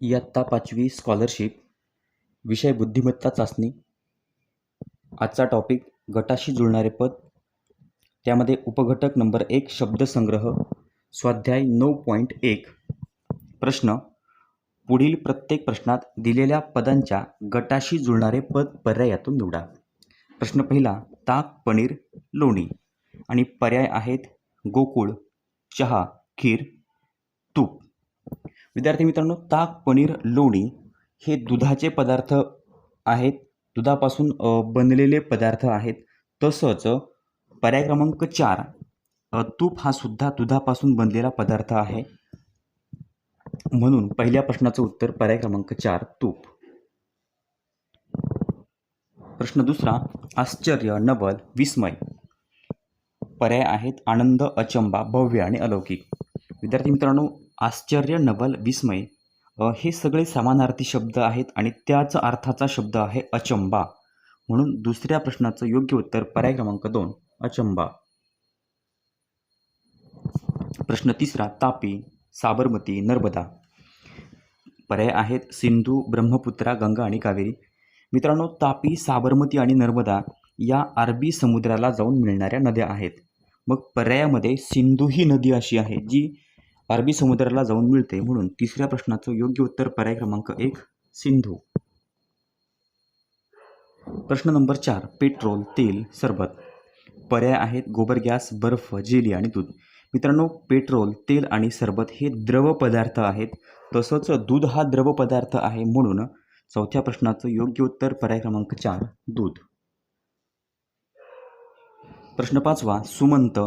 इयत्ता पाचवी स्कॉलरशिप विषय बुद्धिमत्ता चाचणी. आजचा टॉपिक गटाशी जुळणारे पद. त्यामध्ये उपघटक नंबर एक शब्दसंग्रह स्वाध्याय नऊ पॉईंट एक. प्रश्न पुढील प्रत्येक प्रश्नात दिलेल्या पदांच्या गटाशी जुळणारे पद पर्यायातून निवडा. प्रश्न पहिला ताक पनीर लोणी. आणि पर्याय आहेत गोकुळ चहा खीर तूप. विद्यार्थी मित्रांनो ताक पनीर लोणी हे दुधाचे पदार्थ आहेत. दुधापासून बनलेले पदार्थ आहेत. तसंच पर्याय क्रमांक चार तूप हा सुद्धा दुधापासून बनलेला पदार्थ आहे. म्हणून पहिल्या प्रश्नाचं उत्तर पर्याय क्रमांक चार तूप. प्रश्न दुसरा आश्चर्य नवल विस्मय. पर्याय आहेत आनंद अचंबा भव्य आणि अलौकिक. विद्यार्थी मित्रांनो आश्चर्य नवल विस्मय हे सगळे समानार्थी शब्द आहेत आणि त्याच अर्थाचा शब्द आहे अचंबा. म्हणून दुसऱ्या प्रश्नाचं योग्य उत्तर पर्याय क्रमांक दोन अचंबा. प्रश्न तिसरा तापी साबरमती नर्मदा. पर्याय आहेत सिंधू ब्रह्मपुत्रा गंगा आणि कावेरी. मित्रांनो तापी साबरमती आणि नर्मदा या अरबी समुद्राला जाऊन मिळणाऱ्या नद्या आहेत. मग पर्यायामध्ये सिंधू ही नदी अशी आहे जी अरबी समुद्राला जाऊन मिळते म्हणून तिसऱ्या प्रश्नाचं योग्य उत्तर पर्याय क्रमांक एक सिंधू. प्रश्न नंबर चार पेट्रोल तेल सरबत. पर्याय आहेत गोबर गॅस बर्फ जेली आणि दूध. मित्रांनो पेट्रोल तेल आणि सरबत हे द्रव पदार्थ आहेत. तसंच दूध हा द्रव पदार्थ आहे म्हणून चौथ्या प्रश्नाचं योग्य उत्तर पर्याय क्रमांक चार दूध. प्रश्न पाचवा सुमंत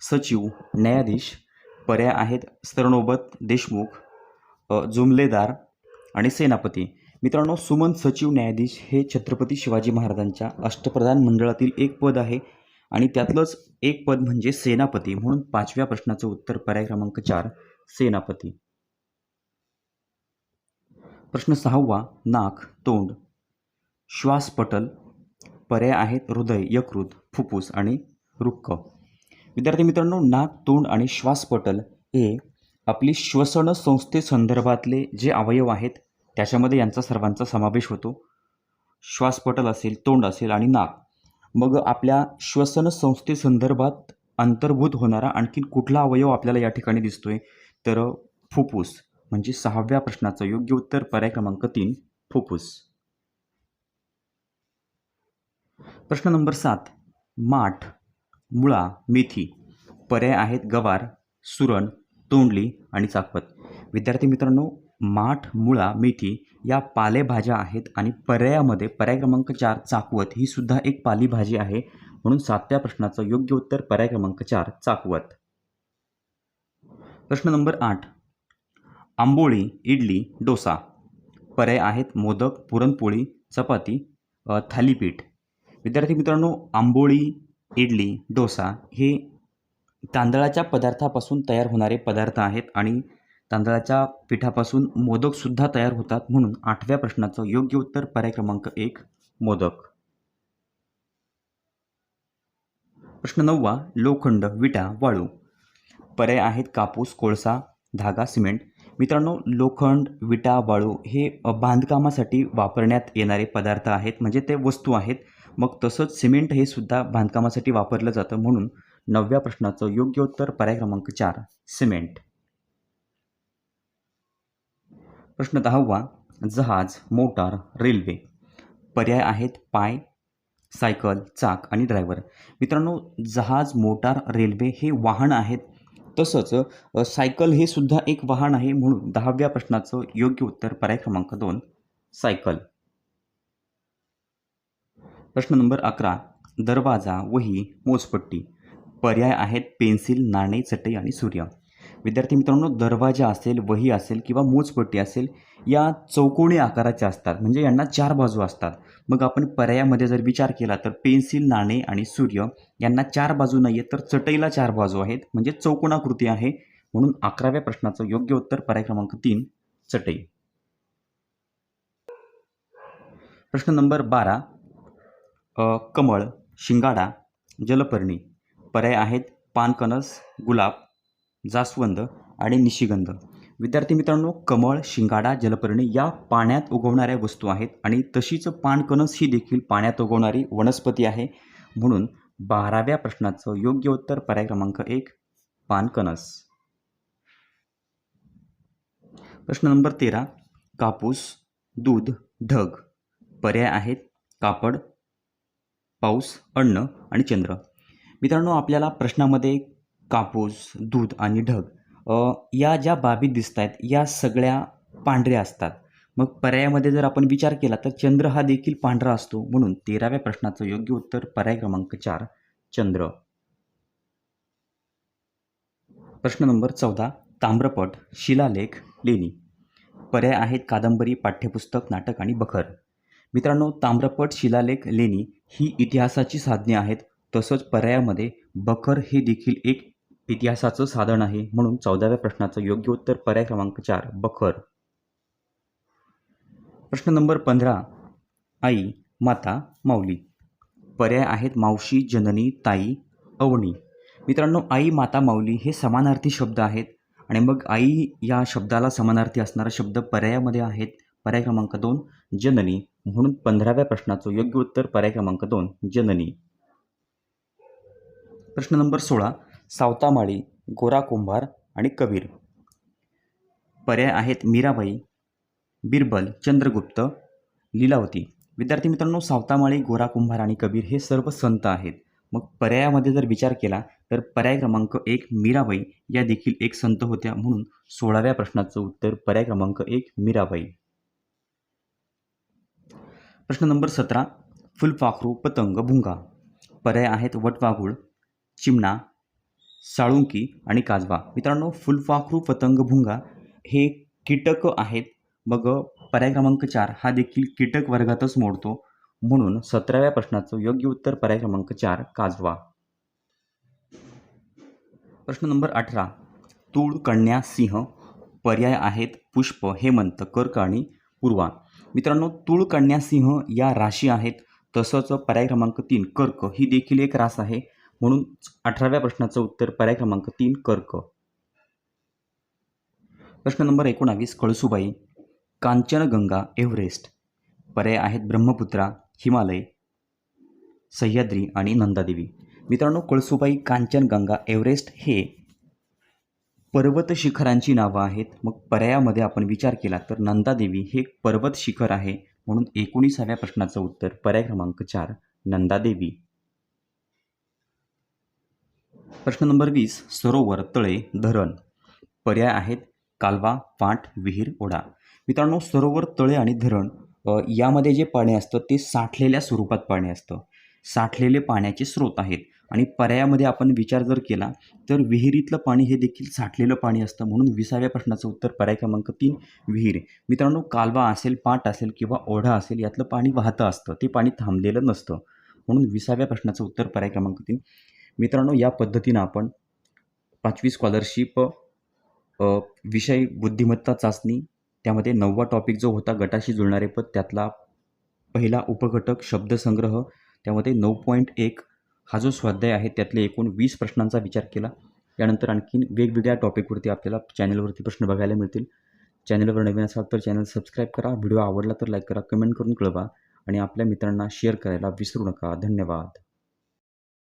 सचिव न्यायाधीश पर्याय आहेत स्तरणोबत देशमुख जुमलेदार आणि सेनापती. मित्रांनो सुमन सचिव न्यायाधीश हे छत्रपती शिवाजी महाराजांच्या अष्टप्रधान मंडळातील एक पद आहे आणि त्यातलंच एक पद म्हणजे सेनापती म्हणून पाचव्या प्रश्नाचं उत्तर पर्याय क्रमांक चार सेनापती. प्रश्न सहावा नाक तोंड. श्वासपटल पर्याय आहेत हृदय यकृत फुफ्फुस आणि रुक्क. विद्यार्थी मित्रांनो नाक तोंड आणि श्वासपटल हे आपली श्वसन संस्थेसंदर्भातले जे अवयव आहेत त्याच्यामध्ये यांचा सर्वांचा समावेश होतो. श्वासपटल असेल तोंड असेल आणि नाक. मग आपल्या श्वसन संस्थेसंदर्भात अंतर्भूत होणारा आणखीन कुठला अवयव आपल्याला या ठिकाणी दिसतोय? तर फुफ्फुस म्हणजे सहाव्या प्रश्नाचं योग्य उत्तर पर्याय क्रमांक तीन फुफ्फुस. प्रश्न नंबर सात माठ. मुळा मेथी पर्याय आहेत गवार सुरण तोंडली आणि चाकपत. विद्यार्थी मित्रांनो माठ मुळा मेथी या पालेभाज्या आहेत आणि पर्यायामध्ये पर्याय क्रमांक चार चाकवत ही सुद्धा एक पालीभाजी आहे. म्हणून सातव्या प्रश्नाचं योग्य उत्तर पर्याय क्रमांक चार चाकवत. प्रश्न नंबर आठ. आंबोळी इडली डोसा. पर्याय आहेत मोदक पुरणपोळी चपाती थालीपीठ. विद्यार्थी मित्रांनो आंबोळी इडली डोसा हे तांदळाच्या पदार्थापासून तयार होणारे पदार्थ आहेत आणि तांदळाच्या पिठापासून मोदकसुद्धा तयार होतात म्हणून आठव्या प्रश्नाचं योग्य उत्तर पर्याय क्रमांक एक मोदक. प्रश्न नववा लोखंड विटा वाळू. पर्याय आहेत कापूस कोळसा धागा सिमेंट. मित्रांनो लोखंड विटा वाळू हे बांधकामासाठी वापरण्यात येणारे पदार्थ आहेत म्हणजे ते वस्तू आहेत. मग तसंच सिमेंट हे सुद्धा बांधकामासाठी वापरलं जातं म्हणून नवव्या प्रश्नाचं योग्य उत्तर पर्याय क्रमांक चार सिमेंट. प्रश्न दहावा जहाज मोटार रेल्वे. पर्याय आहेत पाय सायकल चाक आणि ड्रायव्हर. मित्रांनो जहाज मोटार रेल्वे हे वाहन आहेत. तसंच सायकल हे सुद्धा एक वाहन आहे म्हणून दहाव्या प्रश्नाचं योग्य उत्तर पर्याय क्रमांक दोन सायकल. प्रश्न नंबर अकरा. दरवाजा वही मोजपट्टी. पर्याय आहेत पेन्सिल नाणे चटई आणि सूर्य. विद्यार्थी मित्रांनो दरवाजा असेल वही असेल किंवा मोजपट्टी असेल या चौकोणी आकाराच्या असतात. म्हणजे यांना चार बाजू असतात. मग आपण पर्यायामध्ये जर विचार केला तर पेन्सिल नाणे आणि सूर्य यांना चार बाजू नाही आहेत तर चटईला चार बाजू आहेत. म्हणजे चौकोनाकृती आहे. म्हणून अकराव्या प्रश्नाचं योग्य उत्तर पर्याय क्रमांक तीन चटई. प्रश्न नंबर बारा. कमळ शिंगाडा जलपर्णी पर्याय आहेत पानकणस गुलाब जास्वंद आणि निशिगंध. विद्यार्थी मित्रांनो कमळ शिंगाडा जलपर्णी या पाण्यात उगवणाऱ्या वस्तू आहेत आणि तशीच पाणकणस ही देखील पाण्यात उगवणारी वनस्पती आहे. म्हणून बाराव्या प्रश्नाचं योग्य उत्तर पर्याय क्रमांक एक पानकणस प्रश्न नंबर तेरा कापूस दूध ढग. पर्याय आहेत कापड पाऊस अन्न आणि चंद्र. मित्रांनो आपल्याला प्रश्नामध्ये कापूस दूध आणि ढग या ज्या बाबी दिसत आहेत या सगळ्या पांढऱ्या असतात. मग पर्यायामध्ये जर आपण विचार केला तर चंद्र हा देखील पांढरा असतो म्हणून तेराव्या प्रश्नाचं योग्य उत्तर पर्याय क्रमांक चार चंद्र. प्रश्न नंबर चौदा ताम्रपट शिलालेख लेणी. पर्याय आहेत कादंबरी पाठ्यपुस्तक नाटक आणि बखर. मित्रांनो ताम्रपट शिलालेख लेणी ही इतिहासाची साधने आहेत. तसंच पर्यायामध्ये बखर हे देखील एक इतिहासाचं साधन आहे. म्हणून चौदाव्या प्रश्नाचं योग्य उत्तर पर्याय क्रमांक चार बखर. प्रश्न नंबर पंधरा आई माता माऊली. पर्याय आहेत मावशी जननी ताई अवणी मित्रांनो आई माता माऊली हे समानार्थी शब्द आहेत. आणि मग आई या शब्दाला समानार्थी असणारा शब्द पर्यायामध्ये आहेत. पर्याय क्रमांक दोन जननी म्हणून पंधराव्या प्रश्नाचं योग्य उत्तर पर्याय क्रमांक दोन जननी. प्रश्न नंबर सोळा सावतामाळी गोरा कुंभार आणि कबीर. पर्याय आहेत मीराबाई बिरबल चंद्रगुप्त लीलावती. विद्यार्थी मित्रांनो सावतामाळी गोरा कुंभार आणि कबीर हे सर्व संत आहेत. मग पर्यायामध्ये जर विचार केला तर पर्याय क्रमांक एक मीराबाई या देखील एक संत होत्या म्हणून सोळाव्या प्रश्नाचं उत्तर पर्याय क्रमांक एक मीराबाई. प्रश्न नंबर सतरा फुलपाखरू पतंग भुंगा. पर्याय आहेत वटवाघूळ चिमणा साळुंकी आणि काजवा. मित्रांनो फुलपाखरू पतंग भुंगा हे कीटक आहेत. मग पर्याय क्रमांक चार हा देखील कीटक वर्गातच मोडतो. म्हणून सतराव्या प्रश्नाचं योग्य उत्तर पर्याय क्रमांक चार काजवा. प्रश्न नंबर अठरा तूळ कन्या सिंह. पर्याय आहेत पुष्प हेमंत कर्क आणि पूर्वा. मित्रांनो तुळ कन्यासिंह या राशी आहेत. तसंच पर्याय क्रमांक तीन कर्क. ही देखील एक रास आहे. म्हणून अठराव्या प्रश्नाचं उत्तर पर्याय क्रमांक तीन कर्क. प्रश्न नंबर एकोणावीस कळसुबाई. कांचनगंगा एव्हरेस्ट. पर्याय आहेत ब्रह्मपुत्रा हिमालय सह्याद्री आणि नंदादेवी. मित्रांनो कळसुबाई कांचनगंगा एव्हरेस्ट हे पर्वत शिखरांची नावं आहेत. मग पर्यायामध्ये आपण विचार केला तर नंदादेवी हे एक पर्वत शिखर आहे म्हणून एकोणीसाव्या प्रश्नाचं उत्तर पर्याय क्रमांक चार नंदादेवी. प्रश्न नंबर वीस सरोवर तळे धरण. पर्याय आहेत कालवा पाट विहीर ओढा. मित्रांनो सरोवर तळे आणि धरण यामध्ये जे पाणी असतं ते साठलेल्या स्वरूपात पाणी असतं. साठलेले पाण्याचे स्रोत आहेत. आणि पर्यायामध्ये आपण विचार जर केला तर विहिरीतलं पाणी हे देखील साठलेलं पाणी असतं म्हणून विसाव्या प्रश्नाचं उत्तर पर्याय क्रमांक तीन विहीर. मित्रांनो कालवा असेल पाट असेल किंवा ओढा असेल यातलं पाणी वाहतं असतं. ते पाणी थांबलेलं नसतं म्हणून विसाव्या प्रश्नाचं उत्तर पर्याय क्रमांक तीन. मित्रांनो या पद्धतीनं आपण पाचवी स्कॉलरशिप विषय बुद्धिमत्ता चाचणी त्यामध्ये नववा टॉपिक जो होता गटाशी जुळणारे पद त्यातला पहिला उपघटक शब्दसंग्रह त्यामध्ये नऊ पॉईंट एक हा जो स्वाध्याय आहे त्यातले एकूण वीस प्रश्नांचा विचार केला. त्यानंतर आणखीन वेगवेगळ्या टॉपिकवरती आपल्याला चॅनलवरती प्रश्न बघायला मिळतील. चॅनलवर नवीन असाल तर चॅनल सबस्क्राईब करा. व्हिडिओ आवडला तर लाईक करा. कमेंट करून कळवा. आणि आपल्या मित्रांना शेअर करायला विसरू नका. धन्यवाद.